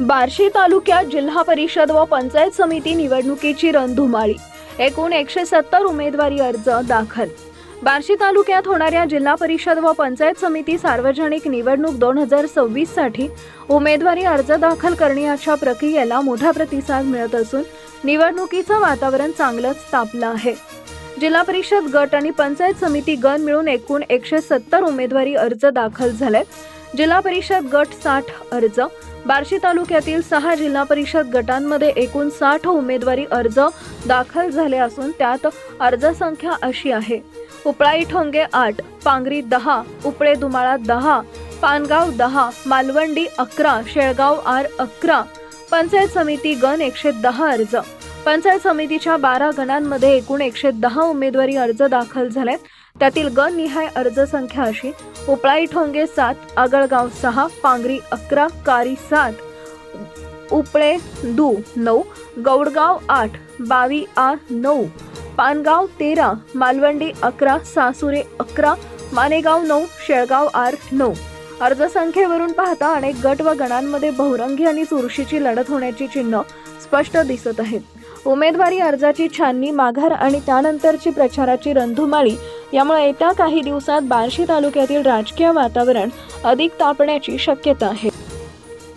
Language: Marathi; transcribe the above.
बार्शी तालुक्यात जिल्हा परिषद व पंचायत समिती निवडणुकीची रणधुमाळी. एकूण एकशे सत्तर उमेदवारी अर्ज दाखल. बार्शी तालुक्यात होणाऱ्या जिल्हा परिषद व पंचायत समिती सार्वजनिक निवडणूक दोन हजार सव्वीससाठी उमेदवारी अर्ज दाखल करण्याच्या प्रक्रियेला मोठा प्रतिसाद मिळत असून निवडणुकीचं वातावरण चांगलंच तापलं आहे. जिल्हा परिषद गट आणि पंचायत समिती गण मिळून एकूण एकशे सत्तर उमेदवारी अर्ज दाखल झाले जिल्हा परिषद गट साठ अर्ज बार्शी तालुक्यातील सहा जिल्हा परिषद गटांमध्ये एकूण साठ उमेदवारी अर्ज दाखल झाले असून त्यात अर्ज संख्या अशी आहे. उपळाई ठोंगे आठ पांगरी दहा उपळे दुमाळा दहा पानगाव दहा मालवंडी अकरा शेळगाव आर अकरा पंचायत समिती गण एकशे दहा अर्ज. पंचायत समितीच्या बारा गणांमध्ये एकूण एकशे दहा उमेदवारी अर्ज दाखल झाले. त्यातील गणनिहाय अर्ज संख्या अशी. उपळाई ठोंगे सात आगळगाव सहा पांगरी अकरा कारी सात उपळे दू नऊ गौडगाव आठ बावी आ नऊ पानगाव तेरा मालवंडी अकरा सासुरे अकरा मानेगाव नऊ शेळगाव आर नऊ. अर्जसंख्येवरून पाहता अनेक गट व गणांमध्ये बहुरंगी आणि चुरशीची लढत होण्याची चिन्ह स्पष्ट दिसत आहेत. उमेदवारी अर्जाची छाननी माघार आणि त्यानंतरची प्रचाराची रणधुमाळी. यामुळे येत्या काही दिवसात बार्शी तालुक्यातील राजकीय वातावरण अधिक तापण्याची शक्यता आहे.